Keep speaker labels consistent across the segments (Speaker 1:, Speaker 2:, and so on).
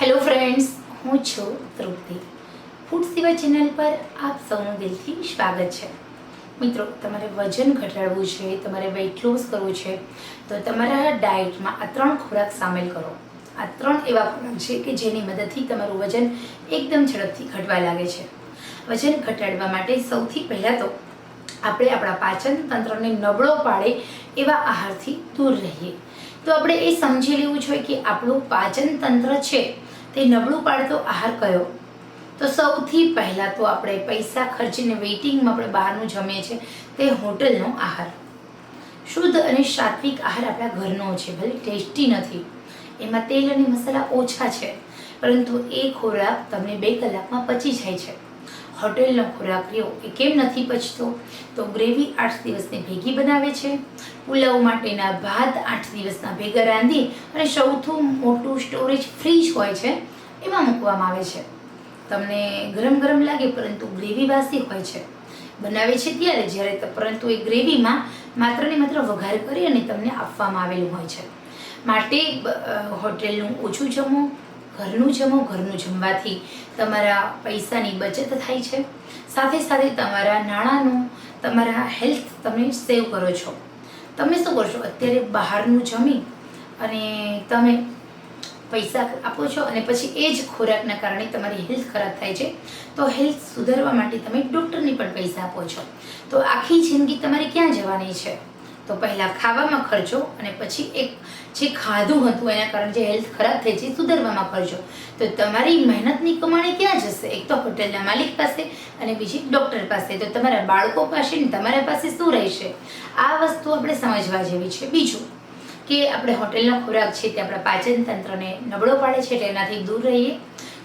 Speaker 1: Hello friends હું છું તૃપ્તિ. Food સિવાય ચેનલ પર આપ સૌનું દિલથી સ્વાગત છે. મિત્રો, તમારે વજન ઘટાડવું છે, તમારે વેઇટ લોસ કરવું છે, તો તમારા ડાયટમાં આ ત્રણ ખોરાક સામેલ કરો. આ ત્રણ એવા ખોરાક છે કે જેની મદદથી તમારું વજન એકદમ ઝડપથી ઘટવા લાગે છે. વજન ઘટાડવા માટે સૌથી પહેલાં તો આપણે આપણા પાચન તંત્રને નબળો પાડે એવા આહારથી દૂર રહીએ. તો આપણે એ સમજી લેવું જોઈએ કે આપણું પાચન તંત્ર છે તે નબળું પાડતો આહાર કયો? તો સૌથી પહેલાં તો આપણે પૈસા ખર્ચીને વેઇટિંગમાં આપણે બહારનું જમીએ છીએ, તે હોટલનો આહાર. શુદ્ધ અને સાત્વિક આહાર આપણા ઘરનો છે, ભલે ટેસ્ટી નથી. એમાં તેલ અને મસાલા ઓછા છે, પરંતુ એ ખોરાક તમને બે કલાકમાં પચી જાય છે. હોટેલનો ખોરાક રહ્યો એ કેમ નથી પચતો? તો ગ્રેવી આઠ દિવસની ભેગી બનાવે છે. પુલાવ માટેના ભાત આઠ દિવસના ભેગા રાંધી અને સૌથી મોટું સ્ટોરેજ ફ્રીજ હોય છે, એમાં મૂકવામાં આવે છે. તમને ગરમ ગરમ લાગે પરંતુ ગ્રેવી વાસી હોય છે. બનાવે છે ત્યારે જ્યારે પરંતુ એ ગ્રેવીમાં માત્ર ને માત્ર વઘાર કરી અને તમને આપવામાં આવેલું હોય છે. માટે હોટેલનું ઓછું જમો ઘરનું જમો, ઘરનું જમવાથી તમારા પૈસાની બચત થાય છે. સાથે સાથે તમારા નાણાંનું, તમારા હેલ્થ તમે સેવ કરો છો. તમે શું કરશો? અત્યારે બહારનું જમી અને તમે પૈસા આપો છો અને પછી એ જ ખોરાકના કારણે તમારી હેલ્થ ખરાબ થાય છે. તો હેલ્થ સુધારવા માટે તમે ડૉક્ટરને પણ પૈસા આપો છો. તો આખી જિંદગી તમારે ક્યાં જવાની છે? તો પહેલાં ખાવામાં ખર્ચો અને પછી એક જે ખાધું હતું એના કારણે જે હેલ્થ ખરાબ થઈ છે સુધારવામાં ખર્ચો તો તમારી મહેનતની કમાણી ક્યાં જશે? એક તો હોટેલના માલિક પાસે અને બીજી ડૉક્ટર પાસે. તો તમારા બાળકો પાસે ને તમારા પાસે શું રહેશે? આ વસ્તુ આપણે સમજવા જેવી છે. બીજું કે આપણે હોટેલનો ખોરાક છે તે આપણા પાચન તંત્રને નબળો પાડે છે એનાથી દૂર રહીએ.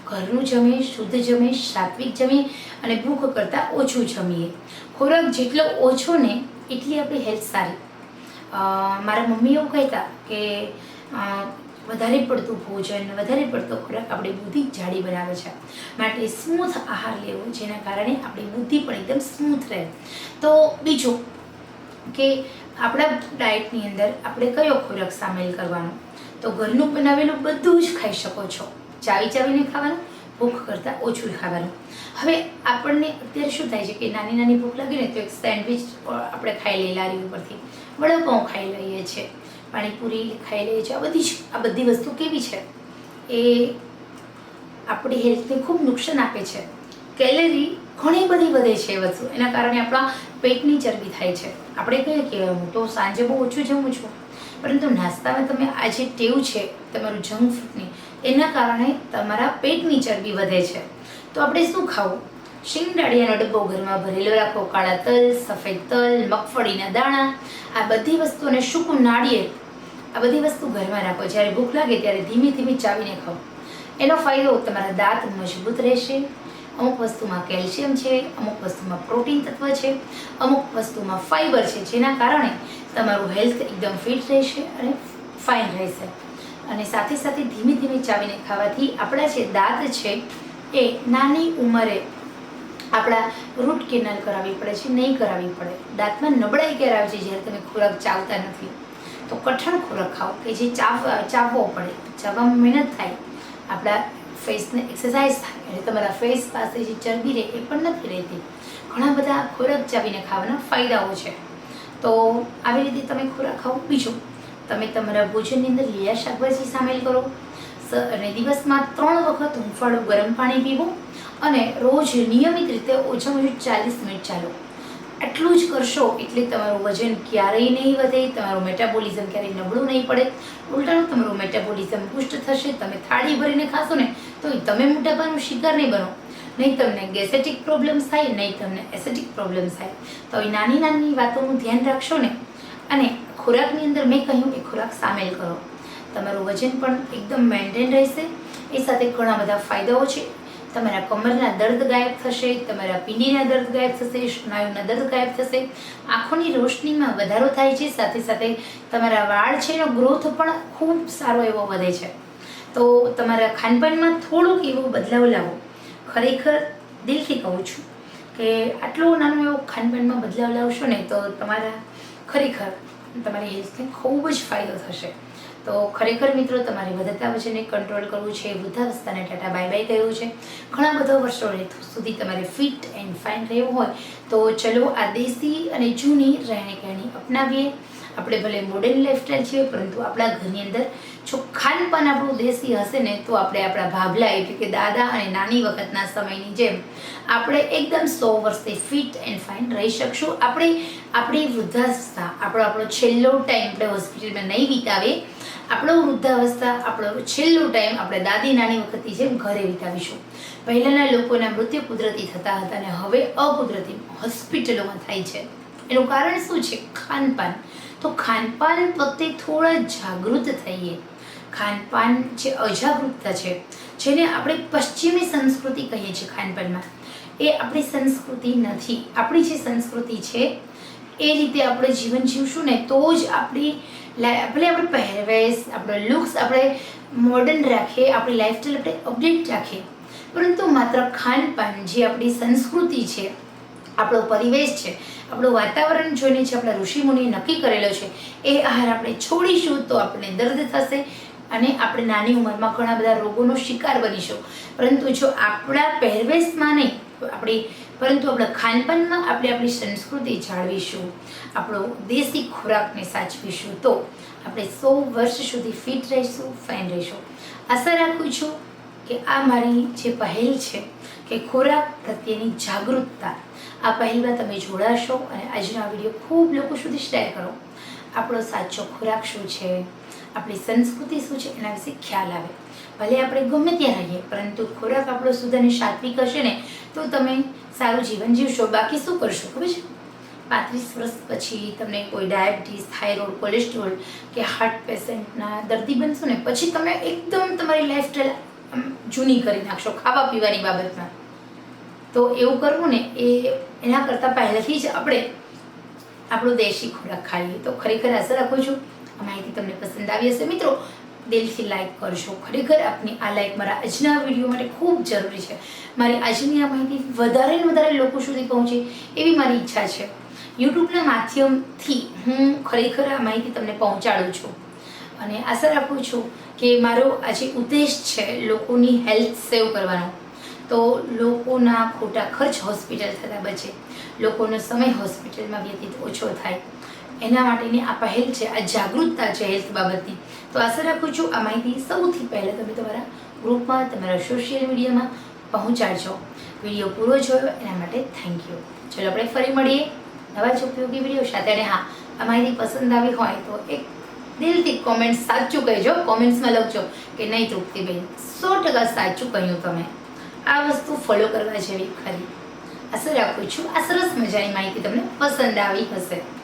Speaker 1: ઘરનું જમીએ શુદ્ધ જમીએ સાત્વિક જમીએ અને ભૂખ કરતાં ઓછું જમીએ. ખોરાક જેટલો ઓછો ને એટલી આપણી હેલ્થ સારી. મારા મમ્મી એવું કહેતા કે વધારે પડતું ભોજન, વધારે પડતો ખોરાક આપણી બુદ્ધિ જાડી બનાવે છે. માટે સ્મૂથ આહાર લેવો, જેના કારણે આપણી બુદ્ધિ પણ એકદમ સ્મૂથ રહે. તો બીજું કે આપણા ડાયટની અંદર આપણે કયો ખોરાક સામેલ કરવાનો? તો ઘરનું બનાવેલું બધું જ ખાઈ શકો છો. ચાવી ચાવીને ખાવાનું ભૂખ કરતાં ઓછું ખાવાનું હવે આપણને અત્યારે શું થાય છે કે નાની નાની ભૂખ લાગે ને તો એક સેન્ડવિચ આપણે ખાઈ લઈએ લારી ઉપરથી. વડાપાઉં ખાઈ લઈએ છીએ પાણીપુરી ખાઈ લઈએ છીએ આ બધી જ, આ બધી વસ્તુ કેવી છે? એ આપણી હેલ્થને ખૂબ નુકસાન આપે છે. કેલેરી ઘણી બધી વધે છે એ વસ્તુ. એના કારણે આપણા પેટની ચરબી થાય છે. આપણે કહીએ કે હું તો સાંજે બહુ ઓછું જમું છું. પરંતુ નાસ્તામાં તમે આ જે ટેવ છે, તમારું જંક ફૂડની એના કારણે તમારા પેટની ચરબી વધે છે. તો આપણે શું ખાવું? શિંગદાળિયાનો ડબ્બો ઘરમાં ભરેલો રાખો. કાળા તલ, સફેદ તલ, મગફળીના દાણા, આ બધી વસ્તુને સૂકું નાળિયેર. આ બધી વસ્તુ ઘરમાં રાખો. જ્યારે ભૂખ લાગે ત્યારે ધીમે ધીમે ચાવીને ખાઓ. એનો ફાયદો, તમારા દાંત મજબૂત રહેશે. અમુક વસ્તુમાં કેલ્શિયમ છે, અમુક વસ્તુમાં પ્રોટીન તત્વ છે, અમુક વસ્તુમાં ફાઈબર છે, જેના કારણે તમારું હેલ્થ એકદમ ફિટ રહેશે અને ફાઇન રહેશે. અને સાથે સાથે ધીમે ધીમે ચાવીને ખાવાથી આપણા જે દાંત છે, એ નાની ઉંમરે આપણા રૂટ કેનાલ કરાવવી પડે છે, નહીં કરાવવી પડે. દાંતમાં નબળાઈ ક્યારે આવે છે, જ્યારે તમે ખોરાક ચાવતા નથી? તો કઠણ ખોરાક ખાઓ કે જે ચાવ, ચાવવો પડે. ચાવવામાં મહેનત થાય. આપણા ફેસને એક્સરસાઇઝ થાય. એટલે તમારા ફેસ પાસે જે ચરબી રહે, એ પણ નથી રહેતી. ઘણા બધા ખોરાક ચાવીને ખાવાના ફાયદાઓ છે. તો આવી રીતે તમે ખોરાક ખાઓ. બીજું તમે તમારા ભોજનની અંદર લીલા શાકભાજી સામેલ કરો. અને દિવસમાં ત્રણ વખત હૂંફાળું ગરમ પાણી પીવું અને રોજ નિયમિત રીતે ઓછામાં ઓછું ચાલીસ મિનિટ ચાલો. આટલું જ કરશો એટલે તમારું વજન ક્યારેય નહીં વધે, તમારું મેટાબોલિઝમ ક્યારેય નબળું નહીં પડે. ઉલટાનું તમારું મેટાબોલિઝમ પુષ્ટ થશે, તમે થાળી ભરીને ખાશો ને તો તમે મોટાપાનું શિકાર નહીં બનો. નહીં તમને ગેસેટિક પ્રોબ્લેમ્સ થાય, નહીં તમને એસેટિક પ્રોબ્લેમ્સ થાય. તો એ નાની નાની વાતોનું ધ્યાન રાખશો ને. અને ખોરાકની અંદર મેં કહ્યું કે ખોરાક સામેલ કરો. તમારું વજન પણ એકદમ મેન્ટેન રહેશે. એ સાથે ઘણા બધા ફાયદાઓ છે. તમારા કમરના દર્દ ગાયબ થશે, તમારા પીંડીના દર્દ ગાયબ થશે, સ્નાયુના દર્દ ગાયબ થશે. આંખોની રોશનીમાં વધારો થાય છે. સાથે સાથે તમારા વાળ છે એનો ગ્રોથ પણ ખૂબ સારો એવો વધે છે. તો તમારા ખાનપાનમાં થોડુંક એવો બદલાવ લાવો. ખરેખર દિલથી કહું છું કે આટલો નાનો એવો ખાનપાનમાં બદલાવ લાવશો ને તો તમારા ખરેખર તમારી હેલ્થને ખૂબ જ ફાયદો થશે. તો ખરેખર મિત્રો, તમારે વધતા વજનને કંટ્રોલ કરવું છે, વૃદ્ધાવસ્થાને ટાટા બાય બાય કહ્યું છે. ઘણા બધા વર્ષો સુધી તમારે ફિટ એન્ડ ફાઇન રહેવું હોય તો ચલો આ દેશી અને જૂની રહેણી કહેણી અપનાવીએ. આપણે ભલે મોડર્ન લાઈફસ્ટાઈલ છીએ પરંતુ આપણા ઘરની અંદર જો ખાનપાન આપણું દેશી હશે ને, તો આપણે આપણા ભાભલા એટલે કે દાદા અને નાની વખતના સમયની જેમ આપણે એકદમ સો વર્ષથી ફિટ એન્ડ ફાઇન રહી શકશું. આપણે, આપણી વૃદ્ધાવસ્થા, આપણો આપણો છેલ્લો ટાઈમ આપણે હોસ્પિટલમાં નહીં વિતાવીએ. આપણો વૃદ્ધાવસ્થા, આપણો છેલ્લો ટાઈમ આપણે દાદી, નાની વખતની જેમ ઘરે વિતાવીશું. પહેલાંના લોકોના મૃત્યુ કુદરતી થતા હતા અને હવે અકુદરતી હોસ્પિટલોમાં થાય છે. એનું કારણ શું છે? ખાનપાન. તો ખાનપાન પ્રત્યે થોડા જાગૃત થઈએ. ખાનપાન જે અજાગૃતતા છે, જેને આપણે પશ્ચિમી સંસ્કૃતિ કહીએ છીએ ખાનપાનમાં, એ આપણી સંસ્કૃતિ નથી. આપણી જે સંસ્કૃતિ છે, એ રીતે આપણે જીવન જીવશું ને તો જ આપણી ભલે આપણે પહેરવેશ, આપણો લુક્સ આપણે મોડર્ન રાખીએ, આપણી લાઈફસ્ટાઈલ આપણે અપડેટ રાખીએ. પરંતુ માત્ર ખાનપાન જે આપણી સંસ્કૃતિ છે આપણો પરિવેશ છે, આપણું વાતાવરણ જોઈને જે આપણા ઋષિમુનિએ નક્કી કરેલો છે, એ આહાર આપણે છોડીશું તો આપણને દર્દ થશે અને આપણે નાની ઉંમરમાં ઘણા બધા રોગોનો શિકાર બનીશું. પરંતુ જો આપણા પહેરવેશમાં નહીં, આપણી, પરંતુ આપણા ખાનપાનમાં આપણે આપણી સંસ્કૃતિ જાળવીશું, આપણો દેશી ખોરાકને સાચવીશું, તો આપણે સો વર્ષ સુધી ફિટ રહીશું, ફાઇન રહીશું. આશા રાખું છું કે આ મારી જે પહેલ છે, કે ખોરાક પ્રત્યેની જાગૃતતા આ પહેલીવાર તમે જોડાશો અને આજનો આ વીડિયો ખૂબ લોકો સુધી શેર કરો. આપણો સાચો ખોરાક શું છે? આપણી સંસ્કૃતિ શું છે? એના વિશે ખ્યાલ આવે. ભલે આપણે ગમે ત્યાં રહીએ, પરંતુ ખોરાક આપણો શુદ્ધ અને સાત્વિક હશે ને, તો તમે સારું જીવન જીવશો. બાકી શું કરશો? ખબર છે? પાંત્રીસ વર્ષ પછી તમને કોઈ ડાયાબિટીસ, થાઇરોઇડ, કોલેસ્ટ્રોલ કે હાર્ટ પેશન્ટના દર્દી બનશો ને, પછી તમે એકદમ તમારી લાઈફસ્ટાઈલ જૂની કરી નાખશો ખાવા પીવાની બાબતમાં. તો એવું કરવું ને એ એના કરતાં પહેલેથી જ આપણે આપણો દેશી ખોરાક ખાઈએ. તો ખરેખર આશા રાખું છું, આ માહિતી તમને પસંદ આવી હશે. મિત્રો, દિલથી લાઈક કરશો ખરેખર આપની આ લાઈક મારા આજના વીડિયો માટે ખૂબ જરૂરી છે. મારી આજની આ માહિતી વધારે ને વધારે લોકો સુધી પહોંચે એવી મારી ઈચ્છા છે. યુટ્યુબના માધ્યમથી હું ખરેખર આ માહિતી તમને પહોંચાડું છું. અને આશા રાખું છું કે મારો આજે ઉદ્દેશ છે લોકોની હેલ્થ સેવ કરવાનો. તો લોકોના ખોટા ખર્ચ હોસ્પિટલ થતા બચે. લોકોનો સમય હોસ્પિટલમાં વ્યતીત ઓછો થાય. એના માટેની આ પહેલ છે, આ જાગૃતતા છે હેલ્થ બાબતની. તો આશા રાખું છું આ માહિતી સૌથી પહેલાં તમે તમારા ગ્રુપમાં, તમારા સોશિયલ મીડિયામાં પહોંચાડજો. વીડિયો પૂરો જોયો, એના માટે થેન્ક યુ. ચલો આપણે ફરી મળીએ નવા જ ઉપયોગી વીડિયો સાથે. અને હા, આ માહિતી પસંદ આવી હોય તો એક દિલથી કોમેન્ટ સાચું કહેજો. કોમેન્ટ્સમાં લખજો કે નહીં તૃપ્તિબેન સો ટકા સાચું કહ્યું તમે. આ વસ્તુ ફોલો કરવા જેવી ખરી. આશા રાખું છું. આ સરસ મજાની માહિતી તમને પસંદ આવી હશે.